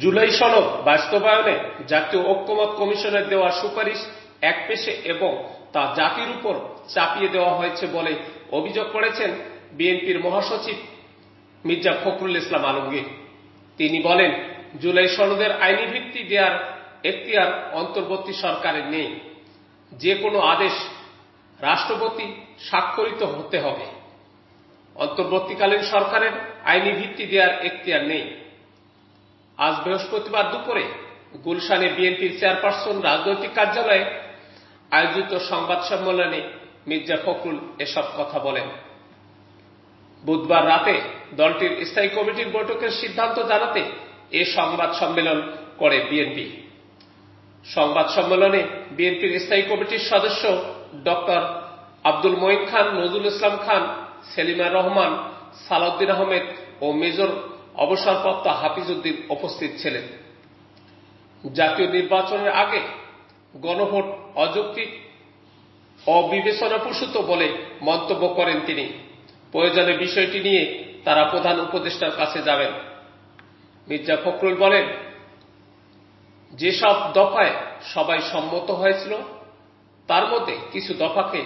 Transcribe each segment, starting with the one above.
জুলাই সনদ বাস্তবায়নে জাতীয় ঐক্যমত কমিশনের দেওয়া সুপারিশ একপেশে এবং তা জাতির উপর চাপিয়ে দেওয়া হয়েছে বলে অভিযোগ করেছেন বিএনপির মহাসচিব মির্জা ফখরুল ইসলাম আলমগীর। তিনি বলেন, জুলাই সনদের আইনি ভিত্তি দেওয়ার এখতিয়ার অন্তর্বর্তী সরকারের নেই। যে কোনো আদেশ রাষ্ট্রপতি স্বাক্ষরিত হতে হবে। অন্তর্বর্তীকালীন সরকারের আইনি ভিত্তি দেওয়ার এখতিয়ার নেই। আজ বৃহস্পতিবার দুপুরে গুলশানে বিএনপির চেয়ারপারসন রাজনৈতিক কার্যালয়ে আয়োজিত সংবাদ সম্মেলনে মির্জা ফখরুল এসব কথা বলেন। বুধবার রাতে দলটির স্থায়ী কমিটির বৈঠকের সিদ্ধান্ত জানাতে এ সংবাদ সম্মেলন করে বিএনপি। সংবাদ সম্মেলনে বিএনপির স্থায়ী কমিটির সদস্য ডক্টর আব্দুল মঈন খান, নজরুল ইসলাম খান, সেলিমা রহমান, সালাউদ্দিন আহমেদ ও মেজর অবসরপ্রাপ্ত হাফিজউদ্দিন উপস্থিত ছিলেন। জাতীয় নির্বাচনের আগে গণভোট অযৌক্তিক অবিবেচনাপ্রসূত বলে মন্তব্য করেন তিনি। প্রয়োজনে বিষয়টি নিয়ে তারা প্রধান উপদেষ্টার কাছে যাবেন। মির্জা ফখরুল বলেন, যেসব দফায় সবাই সম্মত হয়েছিল, তার মধ্যে কিছু দফাকে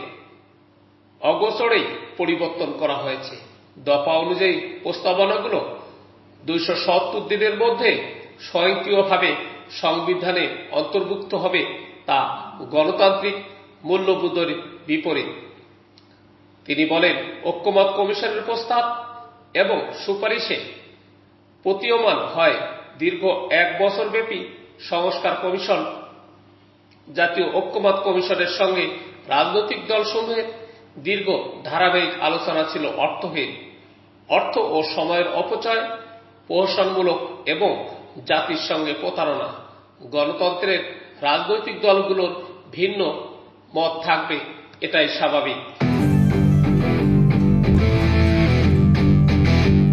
অগোচরেই পরিবর্তন করা হয়েছে। দফা অনুযায়ী প্রস্তাবনাগুলো দুইশো সত্তর দিনের মধ্যে স্বয়ংক্রিয়ভাবে সংবিধানে অন্তর্ভুক্ত হবে তা গণতান্ত্রিক মূল্যবোধের বিপরীত। তিনি বলেন, ঐক্যমত কমিশনের প্রস্তাব এবং সুপারিশে প্রতীয়মান হয় দীর্ঘ এক বছর ব্যাপী সংস্কার কমিশন। জাতীয় ঐক্যমত কমিশনের সঙ্গে রাজনৈতিক দলসমূহের দীর্ঘ ধারাবাহিক আলোচনা ছিল অর্থহীন। অর্থ ও সময়ের অপচয় প্রহসনমূলক এবং জাতির সঙ্গে প্রতারণা। গণতন্ত্রের রাজনৈতিক দলগুলোর ভিন্ন মত থাকবে এটাই স্বাভাবিক।